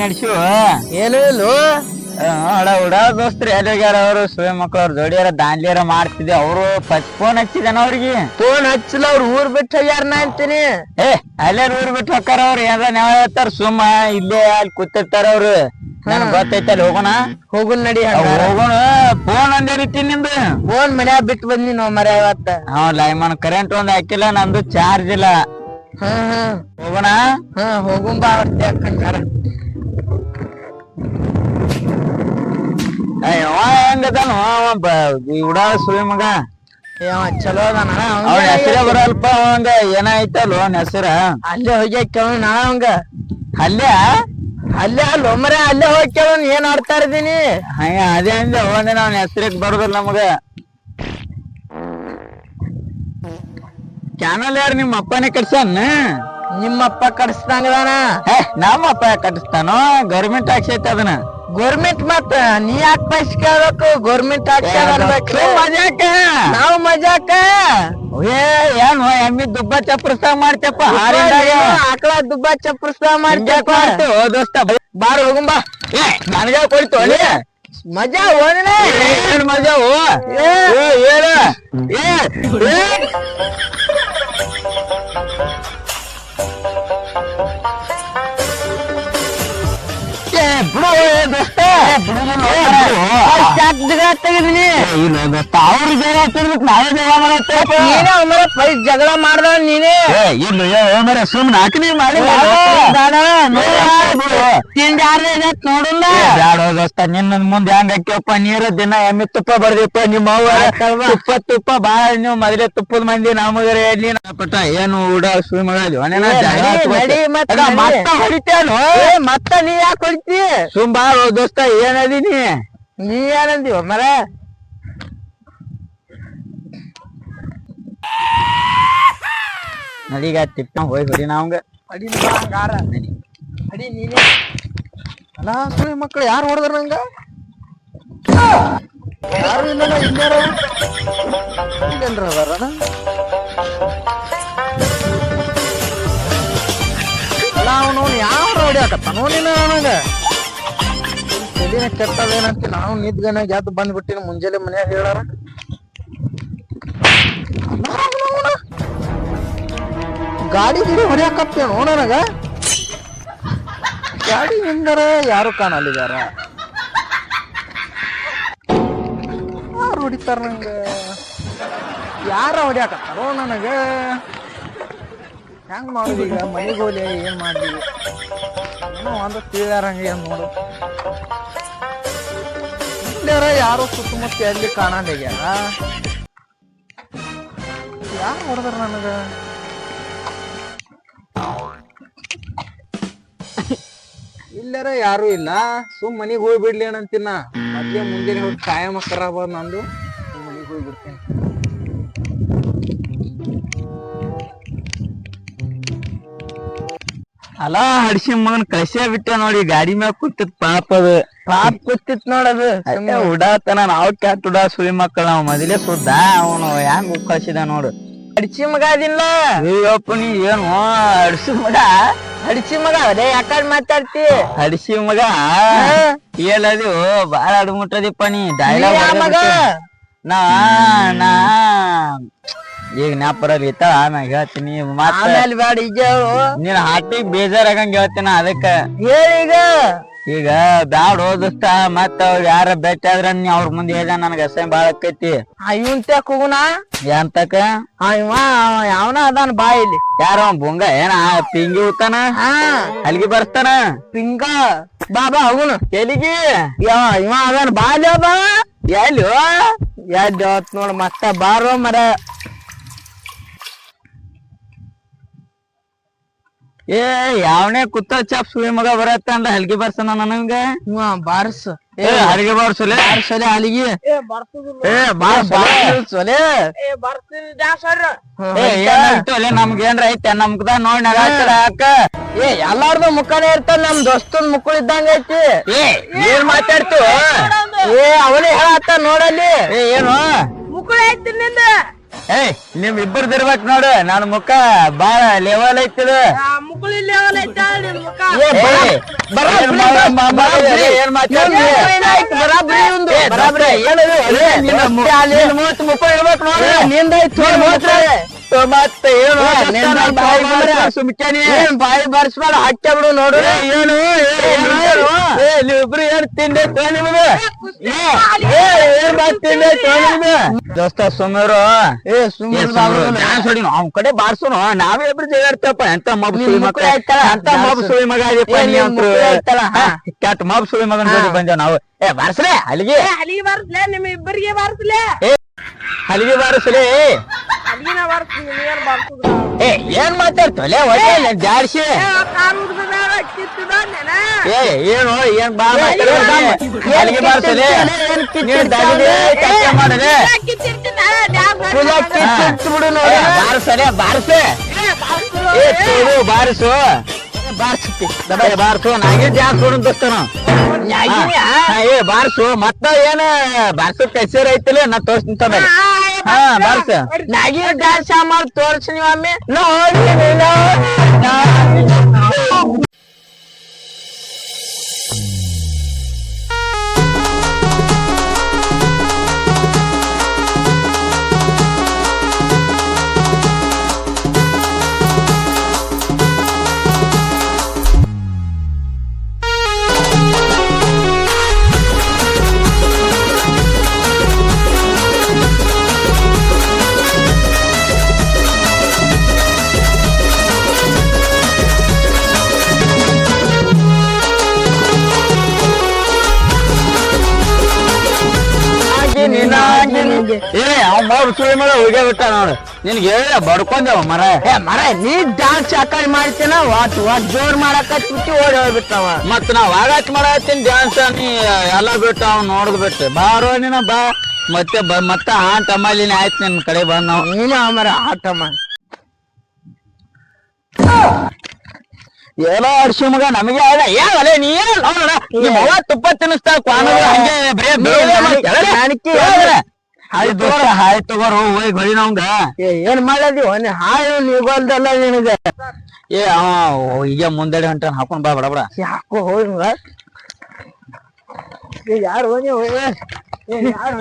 ಏನು ಇಲ್ಲು? ಅಡ ಉಡ ದೋಸ್ತ್ರು ಎಲ್ಲಿಗ್ಯಾರ ಅವರು ಸುವೆ ಮಕ್ಳು ಅವ್ರ ಜೋಡಿಯಾರ ಮಾಡ್ತಿದ್ದೆ ಅವರು ಫೋನ್ ಹಚ್ಚಿದಾನ ಅವ್ರಿಗೆ? ಫೋನ್ ಹಚ್ಚಲ ಅವ್ರ ಊರ್ ಬಿಟ್ಟು ಹೋಗ್ಯಾರ ನಾ ಅಂತೀನಿ. ಏ ಅಲ್ಲಾರ ಊರ್ ಬಿಟ್ಟು ಹೋಗ್ತಾರ ಅವ್ರು? ಏನಾರ ನಾವ್ ಹೇಳ್ತಾರ? ಸುಮ್ಮ ಇಲ್ಲೇ ಅಲ್ಲಿ ಕೂತಿರ್ತಾರ ಅವ್ರು. ನನ್ ಗೊತ್ತೈತೆ ಅಲ್ಲಿ ಹೋಗೋಣ? ಹೋಗುನ್ ನಡಿ ಹೋಗೋಣ. ಫೋನ್ ಒಂದೇ ರೀತಿ ನಿಂದು? ಫೋನ್ ಮನ್ಯಾಗ ಬಿಟ್ಟು ಬಂದಿ ನೋ ಮರ ಇವತ್ತ ಹಾ ಲೈಮನ್ ಕರೆಂಟ್ ಒಂದ್ ಹಾಕಿಲ್ಲ ನಂದು ಚಾರ್ಜ್ ಇಲ್ಲ. ಹೋಗೋಣ? ಹಾ ಹೋಗುಂ ಬಾ ಹೆಂಗದಾನು ಉಡಾಳ ಸುಳಿ ಮಗ. ಚಲೋ ಅದಾನ. ಅವ್ನ ಹೆಸರೇ ಬರಲ್ಪ ಅವಂಗ ಏನಾಯ್ತಲ್ಲ ಅವನ ಹೆಸರ? ಅಲ್ಲೇ ಹೋಗಿ ಕೇಳೋಣ ನಾ ಅವಂಗ. ಅಲ್ಲೇ? ಅಲ್ಲೇ ಅಲ್ಲ ಮರ ಅಲ್ಲೇ ಹೋಗಿ ಕೇಳೋಣ ಏನ್ ಆಡ್ತಾ ಇದ್ದೀನಿ? ಹಂಗ ಅದೇ ಅಂದೆ ಅವನೇ ಅವನ ಹೆಸರಿಗೆ ಬರುದಿಲ್ಲ ನಮಗ. ಕ್ಯಾನಲ್ ಯಾರು ನಿಮ್ಮ ಅಪ್ಪನೇ ಕಟ್ಸನ್ ನಿಮ್ಮಪ್ಪ ಕಟ್ಸ್ದಂಗದಾನ. ಏ ನಮ್ಮ ಅಪ್ಪ ಯಾಕ್ ಕಟ್ಟಿಸ್ತಾನೋ ಗೌರ್ಮೆಂಟ್ ಟ್ಯಾಕ್ಸ್ ಐತೆ ಅದನ್ನ. ಗೋರ್ಮೆಂಟ್ ಮತ್ತ ನೀ ಯಾಕೆ ಪೈಸ್ ಕೇಳ್ಬೇಕು? ಗೋರ್ಮೆಂಟ್ ಸುಮ್ ಮಜಾಕ. ನಾವು ಮಜಾಕ. ಏ ಏನು ಎಮ್ಮಿ ದುಬ್ಬ ಚಪ್ರಸ್ತ ಮಾಡ್ತಪ್ಪ ಹಾರಿಂದಾಗ ಆಕಳ ದುಬ್ಬ ಚಪ್ರಸ್ತ ಮಾಡ್ತೇಪ ದೋಸ್ತ ಬಾರ ಹೋಗುಂಬಾ ನನಗ ಏ ನನಗೆ ಕೊಡ್ತು ಅಲ್ಲಿ ಮಜಾ ಓದಿನ ಏನ್ ಮಜಾ ಓ ಏ. ಏ ಏ. ಅವ್ರು ಜಗಳ ತಿರ್ಬೇಕು ನಾವೇ ಜಗಳ ಮಾಡತ್ತೇಪ ನೀನೇ ಪೈಸ್ ಜಗಳ ಮಾಡ್ದ ನೀನೇ ಇಲ್ಲ ಮರ ಸುಮ್ನೆ ಹಾಕಿನಿ ಮಾಡಿ ತಿಂಡಿ ಯಾರ್ದ ನೋಡಲ್ಲ? ಬ್ಯಾಡ ದೋಸ್ತ ನಿನ್ನ ಮುಂದೆ ಹೆಂಗ್ ಹಾಕ್ಯಪ್ಪ? ನೀರ ದಿನ ಎಮ್ಮಿ ತುಪ್ಪ ಬರ್ದಿಪ್ಪ ನಿಮ್ಮ ಅವ್ವ ತುಪ್ಪ ತುಪ್ಪ ಬಾಳ ನೀವು ಮದ್ವೆ ತುಪ್ಪದ ಮಂದಿ ನಮಗರ ಎಲ್ಲಿ ಪಟ್ಟ ಏನು ಉಡ ಸುಮ್ ನಡಿ. ನಡಿ ಮತ್ತ್ ನಡಿ. ಹೊಡಿತೇನು? ಮತ್ತ ನೀ ಯಾಕೆ ಹೊಡಿತಿ? ಸುಮ್ ಬಾ ಓ ದೋಸ್ತ ಏನದೀನಿ ನೀ? ಏನಂದಿವ ಮರ? ನಡೀಗ ತಿಪ್ಪ ಹೋಗಿ ಹೊಡಿ ನಾವಂಗ ಅಡಿ ಹಂಗಾರ. ಅಡಿ ನೀನೇ. ಅಲ್ಲ ಸುಳಿ ಮಕ್ಕಳು, ಯಾರು ಹೊಡೆದ್ರ ನಂಗ? ಯಾರು ಇಲ್ಲ ಇಲ್ಲಾರ? ಇಲ್ಲೇನ್ರ ಅಲ್ಲ ಅವನು ಯಾವ ಹೊಡಿಯಾಕತ್ತ ನೋಡಿಲ್ಲ ನನಗ ತಲೆನ ಕೆಟ್ಟದೇನಂತ ನಾವು ನಿದ್ಗನ ಗ್ಯಾತ್ ಬಂದ್ಬಿಟ್ಟಿನ, ಮುಂಜಾನೆ ಮನ್ಯಾಗ ಹೇಳಾರ. ಗಾಡಿ ಗಿಡಿ ಹೊಡಿಯಾಕತ್ತೇನು ನನಗ? ಗಾಡಿ ಹಿಂದರ ಯಾರು ಕಾಣಲಿದಾರ ಯಾರು ಹೊಡಿತಾರ ನಂಗ? ಯಾರ ಹೊಡ್ಯಾಕತ್ತಾರೋ ನನಗೆ? ಹೆಂಗ್ ಮಾಡುದು ಈಗ? ಮನೆಗೆ ಹೋಗ್ಲಿ ಏನ್ ಮಾಡ್ಲಿ? ಏನೋ ಒಂದು ತಿಳಿದಾರಂಗ ಏನ್ ನೋಡು. ಇಲ್ಲಾರ ಯಾರು ಸುತ್ತಮುತ್ತ ಎಲ್ಲಿ ಕಾಣಲಿಗ್ಯಾರ ಯಾರು ಹೊಡೆದ್ರ ನನಗ? ಇಲ್ಲರ ಯಾರು ಇಲ್ಲ. ಸುಮ್ ಮನಿಗ್ ಹೋಗಿ ಬಿಡ್ಲಿ ಅಣ್ಣ ಮತ್ತೆ ಮುಂಜಾನೆ ಹೋಗಿ ಕಾಯಂ ನಂದು. ಮನಿಗ್ ಹೋಗಿ ಬಿಡ್ತೇನೆ. ಅಲ್ಲ ಹಡ್ಸಿ ಮಗನ್ ಕಳ್ಸ್ಯಾ ಬಿಟ್ಟೆ ನೋಡಿ ಗಾಡಿ ಮ್ಯಾಗ ಕೂತಿತ್ ಪಾಪ ಅದು. ಪಾಪ ಕೂತಿತ್ ನೋಡದು ಅದು. ಉಡಾತನ ನಾವ್ ಕ್ಯಾಟ್ ಉಡಾ ಸುಳಿ ಮಕ್ಕಳ ನಾವ್ ಮೊದಲೇ ಸುದ್ದ. ಅವನು ಹೆಂಗ್ ಕಳ್ಸಿದ ನೋಡು. ಅಡಿಸಿ ಮಗ ಅದಿಲ್ಲ. ಅಯ್ಯಪ್ಪ ನೀ ಏನು? ಅಡಸಿ ಮಗ? ಅಡಿಸಿ ಮಗ ಅದೇ ಯಾಕಡೆ ಮಾತಾಡ್ತಿ? ಅಡಿಸಿ ಮಗ? ಹೇಳದು ಬಾಳ ಅಡ್ಮುಟ್ಟದಿಪ್ಪ ನೀ. ಡೈಲಾಗ್ ಮಗ? ನಾ ನಾ. ಈಗ ನ್ಯಾಪರಲ್ಲಿ ಇತ್ತ ಆಮ್ಯಾಗ ಹೇಳ್ತೀನಿ ಆಮೇಲೆ ಬೇಡ ಈಗ. ನೀನ್ ಆಗಂಗ ಬೇಜಾರಾಗಂಗ ಹೇಳ್ತೀನ ಅದಕ್ಕ. ಹೇಳೀಗ ಈಗ ಬ್ಯಾಡ ಓದಿಸ್ತ ಮತ್ತ ಯಾರ ಭೇಟಿ ಆದ್ರ ನೀ ಅವ್ರ ಮುಂದೆ ಹೇಳ್ದ ನನಗೆ ಅಸಹ್ಯ ಬಾಳ ಆಕೈತಿ. ಇವನ್ ತ್ಯಾಕ್ ಹೋಗುಣ ಎಂತಕ? ಇವ ಯಾವನ ಅದಾನ ಬಾ ಇಲ್ಲಿ ಯಾರ ಬುಂಗ? ಏನ ಪಿಂಗಿ ಹಾ ಅಲ್ಲಿಗೆ ಬರ್ತಾನ? ಪಿಂಗ? ಬಾ ಬಾ ಹೋಗುಣ ಎಲ್ಲಿಗೆ? ಯಾವ ಇವ ಅದಾನ ಬಾ ಅಲ್ಲಿ ಬಾ ಎಲ್ಲಿ ಎಲ್ಲಿ ನೋಡ್ ಮತ್ತ ಬಾರೋ ಮರ. ಏ ಯಾವನೇ ಕುತ್ತ ಚಾಪ್ ಸುಳಿ ಮಗ ಬರತ್ತ ಅಂದ ಹಲ್ಗಿ ಬರ್ಸನ ನನಗ? ಬಾರಸ್ ಬಾರ್ಸ್. ಏ ಹಲ್ಗಿ ಬಾರ್ಸಲೆ ಸೊಲೆ ಹಲಗಿ. ಏ ಬಾ ಸೊಲೆ ಏ ಏನಾಯ್ತು ನಮ್ಗ ಏನ್ರ ಐತೆ ನಮ್ಗದ ನೋಡ್ ನಗಾಕಡ ಏ ಎಲ್ಲಾರ್ದು ಮುಖನೇ ಇರ್ತದ ನಮ್ ದೋಸ್ತನ್ ಮುಕ್ಕಳು ಇದ್ದಂಗ ಐತಿ. ಏ ಏನ್ ಮಾತಾಡ್ತು? ಏ ಅವನೇ ಹೇಳತ್ತ ನೋಡಲ್ಲಿ. ಏ ಏನು? ಮುಕ್ಕಳು ಐತಿ ನಿಂದ. ಏಯ್ ನಿಮ್ ಇಬ್ಬರದ್ ಇರ್ಬೇಕ್ ನೋಡು. ನನ್ ಮುಖ ಬಾಳ ಲೆವೆಲ್ ಐತಿದು ಮುಗುಳಿ ಲೆವೆಲ್ ಐತಾ ನಿನ್ ಮುಖ? ಬರಾಬ್ರಿ ನಿಂದಾಯ್ತು ಮತ್ತೆ. ಏನು. ಸುಮ್ಕೆನಿ. ಏನ್ ಬಾಯಿ ಬರ್ಸ್ಬೇಡ ಹಟ್ಟೆ ಬಿಡು ನೋಡು. ಏನು? ನೀವಿಬ್ರು ಏನ್ ತಿಂದೈತೋ ನಿಮ್ಗೆ? ಏನ್ ಮಾತ್ ತಿಂದೈತೋ ನಿಮ್ಗೆ? ದೋಸ್ತ ಸುಮಾರು ಏ ಸುಮ್ಮನೆ ಅವ್ನ ಕಡೆ ಬಾರ್ಸೋಣ ನಾವೇ ಇಬ್ರು ಜಗಾಡ್ತಪ್ಪ ಎಂತ ಮಬ್ ಸುಳಿ ಮಕ್ಳು ಮಕ್ಕಳ ಎಂತ ಮಬ್ ಸುಳಿ ಮಗ ಕೆಟ್ಟ ಮಬ್ ಸುಳಿ ಮಗನ್ ಜೋಡಿ ಬಂದೇವ್ ನಾವು? ಏ ಬಾರ್ಸ್ರೆ ಅಲ್ಲಿಗೆ. ಅಲ್ಲಿಗೆ ಬರ್ಸ್ಲೆ ನಿಮ್ ಇಬ್ಬರಿಗೆ ಬರ್ಸ್ಲೆ ಅಲ್ಲಿಗೆ ಬಾರಿಸ್ಲಿ ಏ ಏನ್ ಮಾತಾಡ್ತಲೆ ಒಳ್ಳೆ ಜಾಡ್ಸಿ? ಏ ಏನು ಏನ್ ಬಾ ಅಲ್ಲಿಗೆ? ನೀನ್ ದಗದೆ ಬಿಡು ನೋಡು. ಬಾರಿಸಲೆ ಬಾರಿಸೆ ಏ ತೋಡು ಬಾರಿಸು. ಬಾರ್ಸುತ್ತಿ ಬಾರಿಸು. ನಾಗೆ ಜಾಸ್ ಕೊಡು ದೋಸ್ತನ ನ್ಯಾಗಿನಿ, ಆ? ಏ ಬಾರಿಸು. ಮತ್ತ ಏನ? ಬಾರಿಸು ಕೈಸೇರ್ ಐತಿಲ್ಲ ನಾ ತೋರಿಸ್ತೀನಿ ಹಾ ಬರ್ತ. ನಾಗಿ ಡ್ಯಾನ್ಸ್ ಮಾಡಿ ತೋರ್ಸಿ ನೀವು ಒಮ್ಮೆ. ನೋಡಿ ನೀನ್. ಏ ಅವ್ ಮೂರು ಸುಳಿ ಮಗ ಹೋಗೇ ಬಿಟ್ಟ ನೋಡು. ನಿನ್ಗೆ ಹೇಳ ಬಡ್ಕೊಂದೇವ ಮರ. ಏ ಮರ ನೀ ಡ್ಯಾನ್ಸ್ ಯಾಕಂಡ್ ಮಾಡ್ತೀನ ವಾಟ್ ವಾಟ್ ಜೋರ್ ಮಾಡಕತ್ಬಿಟ್ಟು ಓಡಿ ಹೋಗ್ಬಿಟ್ಟವ ಮತ್ ನಾವ್ ಆಗಾಚ್ ಮಾಡತ್ತೀನಿ ಡ್ಯಾನ್ಸ್ ನೀ ಎಲ್ಲ ಬಿಟ್ಟು ಅವ್ನು ನೋಡ್ದು ಬಿಟ್ಟು. ಬಾರೋ ನೀನ ಬಾ. ಮತ್ತೆ ಬ ಮತ್ತ ಆ ತಮ್ಮಲಿನ ಆಯ್ತು ನಿನ್ ಕಡೆ ಬಂದ್ ನಾವ್ ನೀನು ಮರ ಆಟ ಮಾಡ ಏನೋ ಅಡ್ಸಿ ಮಗ ನಮಗೆ ಆಗ ಏನ್ ನೀ ಏನ್ ನೋಡ ನಿಮ್ಮ ಅವ್ವ ತುಪ್ಪ ತಿನ್ನಿಸ್ತಾ ಕ್ವಾನ ಹಂಗೆ ಬರೇ ಹಾಯ್ ದೋಸ್ತ ಹಾಯ್ ತಗೋರು ಹೋಯ್ ಹೊಳಿ ನವಂಗ ಏ ಏನ್ ಮಾಡದಿ ಹಾಯ್ ನಿಗೋಲ್ದಲ್ಲ ನಿನಗೆ. ಏ ಅವ ಈಗ ಮುಂದಡೆ ಹೊಂಟ ಹಾಕೊಂಡ್ ಬಾ ಬಡ ಬಡ. ಯಾಕೋ ಹೋಗ? ಯಾರು ಹೋಗಿ ಯಾರು